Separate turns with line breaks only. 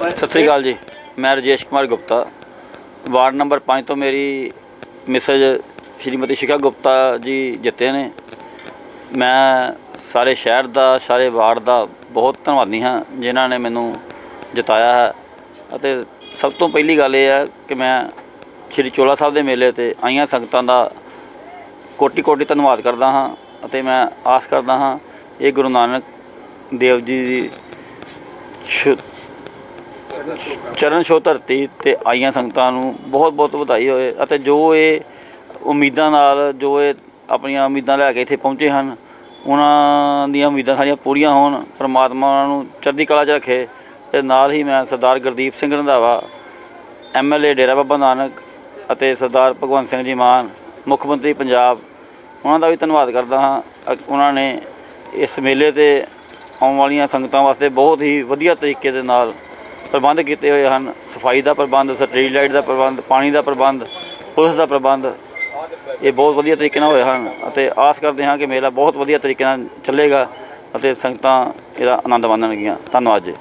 ਸਤਿ ਸ੍ਰੀ ਅਕਾਲ ਜੀ। ਮੈਂ ਰਜੇਸ਼ ਕੁਮਾਰ ਗੁਪਤਾ। ਵਾਰਡ ਨੰਬਰ 5 ਤੋਂ ਮੇਰੀ ਮਿਸਜ ਸ਼੍ਰੀਮਤੀ ਸ਼ਿਖਾ ਗੁਪਤਾ ਜੀ ਜਿੱਤੇ ਨੇ। ਮੈਂ ਸਾਰੇ ਸ਼ਹਿਰ ਦਾ, ਸਾਰੇ ਵਾਰਡ ਦਾ ਬਹੁਤ ਧੰਨਵਾਦੀ ਹਾਂ, ਜਿਨ੍ਹਾਂ ਨੇ ਮੈਨੂੰ ਜਿਤਾਇਆ ਹੈ। ਅਤੇ ਸਭ ਤੋਂ ਪਹਿਲੀ ਗੱਲ ਇਹ ਹੈ ਕਿ ਮੈਂ ਸ਼੍ਰੀ ਚੋਲਾ ਸਾਹਿਬ ਦੇ ਮੇਲੇ ਤੇ ਆਈਆਂ ਸੰਗਤਾਂ ਦਾ ਕੋਟੀ ਕੋਟੀ ਧੰਨਵਾਦ ਕਰਦਾ ਹਾਂ ਅਤੇ ਮੈਂ ਆਸ ਕਰਦਾ ਹਾਂ, ਇਹ ਗੁਰੂ ਨਾਨਕ ਦੇਵ ਜੀ ਦੀ ਸ਼ੁ- ਚਰਨ ਛੋਹ ਧਰਤੀ ਤੇ ਆਈਆਂ ਸੰਗਤਾਂ ਨੂੰ ਬਹੁਤ ਬਹੁਤ ਵਧਾਈ ਹੋਏ ਅਤੇ ਜੋ ਇਹ ਉਮੀਦਾਂ ਨਾਲ, ਜੋ ਇਹ ਆਪਣੀਆਂ ਉਮੀਦਾਂ ਲੈ ਕੇ ਇੱਥੇ ਪਹੁੰਚੇ ਹਨ, ਉਹਨਾਂ ਦੀਆਂ ਉਮੀਦਾਂ ਸਾਰੀਆਂ ਪੂਰੀਆਂ ਹੋਣ, ਪਰਮਾਤਮਾ ਉਹਨਾਂ ਨੂੰ ਚੜ੍ਹਦੀ ਕਲਾ 'ਚ ਰੱਖੇ ਤੇ ਨਾਲ ਹੀ ਮੈਂ ਸਰਦਾਰ ਗੁਰਦੀਪ ਸਿੰਘ ਰੰਧਾਵਾ ਐਮਐਲਏ ਡੇਰਾ ਬਾਬਾ ਨਾਨਕ ਅਤੇ ਸਰਦਾਰ ਭਗਵੰਤ ਸਿੰਘ ਜੀ ਮਾਨ, ਮੁੱਖ ਮੰਤਰੀ ਪੰਜਾਬ, ਉਹਨਾਂ ਦਾ ਵੀ ਧੰਨਵਾਦ ਕਰਦਾ ਹਾਂ। ਉਹਨਾਂ ਨੇ ਇਸ ਮੇਲੇ ਤੇ ਆਉਣ ਵਾਲੀਆਂ ਸੰਗਤਾਂ ਵਾਸਤੇ ਬਹੁਤ ਹੀ ਵਧੀਆ ਤਰੀਕੇ ਦੇ ਨਾਲ ਪ੍ਰਬੰਧ ਕੀਤੇ ਹੋਏ ਹਨ। ਸਫ਼ਾਈ ਦਾ ਪ੍ਰਬੰਧ, ਸਟਰੀਟ ਲਾਈਟ ਦਾ ਪ੍ਰਬੰਧ, ਪਾਣੀ ਦਾ ਪ੍ਰਬੰਧ, ਪੁਲਿਸ ਦਾ ਪ੍ਰਬੰਧ, ਇਹ ਬਹੁਤ ਵਧੀਆ ਤਰੀਕੇ ਨਾਲ ਹੋਏ ਹਨ ਅਤੇ ਆਸ ਕਰਦੇ ਹਾਂ ਕਿ ਮੇਲਾ ਬਹੁਤ ਵਧੀਆ ਤਰੀਕੇ ਨਾਲ ਚੱਲੇਗਾ ਅਤੇ ਸੰਗਤਾਂ ਇਹਦਾ ਆਨੰਦ ਮਾਣਨਗੀਆਂ। ਧੰਨਵਾਦ ਜੀ।